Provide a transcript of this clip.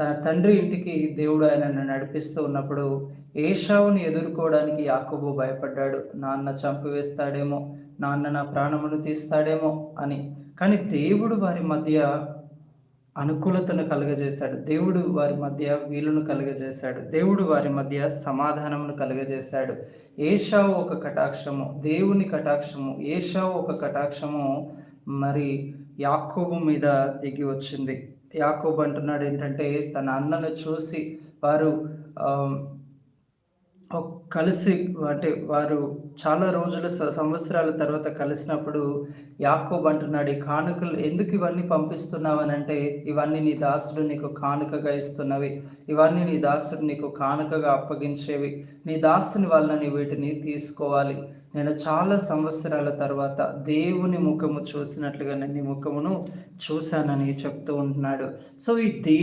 తన తండ్రి ఇంటికి దేవుడు ఆయనను నడిపిస్తూ ఉన్నప్పుడు ఏషావుని ఎదుర్కోవడానికి యాకోబు భయపడ్డాడు. నాన్న చంపివేస్తాడేమో నాన్న నా ప్రాణమును తీస్తాడేమో అని. కానీ దేవుడు వారి మధ్య అనుకూలతను కలుగజేశాడు. దేవుడు వారి మధ్య వీలును కలుగజేశాడు. దేవుడు వారి మధ్య సమాధానమును కలుగజేశాడు. ఏషావు ఒక కటాక్షము దేవుని కటాక్షము ఏషావు ఒక కటాక్షము మరి యాకోబు మీద దిగి వచ్చింది. యాకోబు అంటున్నాడు ఏంటంటే తన అన్నను చూసి వారు కలిసి అంటే వారు చాలా రోజుల సంవత్సరాల తర్వాత కలిసినప్పుడు యాకోబ్ అంటున్నాడు ఈ కానుకలు ఎందుకు ఇవన్నీ పంపిస్తున్నావు అని అంటే ఇవన్నీ నీ దాసుడు నీకు కానుకగా ఇస్తున్నవి. ఇవన్నీ నీ దాసుడు నీకు కానుకగా అప్పగించేవి. నీ దాసుని వల్ల నీ వీటిని తీసుకోవాలి. నేను చాలా సంవత్సరాల తర్వాత దేవుని ముఖము చూసినట్లుగా నేను నీ ముఖమును చూశానని చెప్తూ ఉంటున్నాడు. సో ఈ దే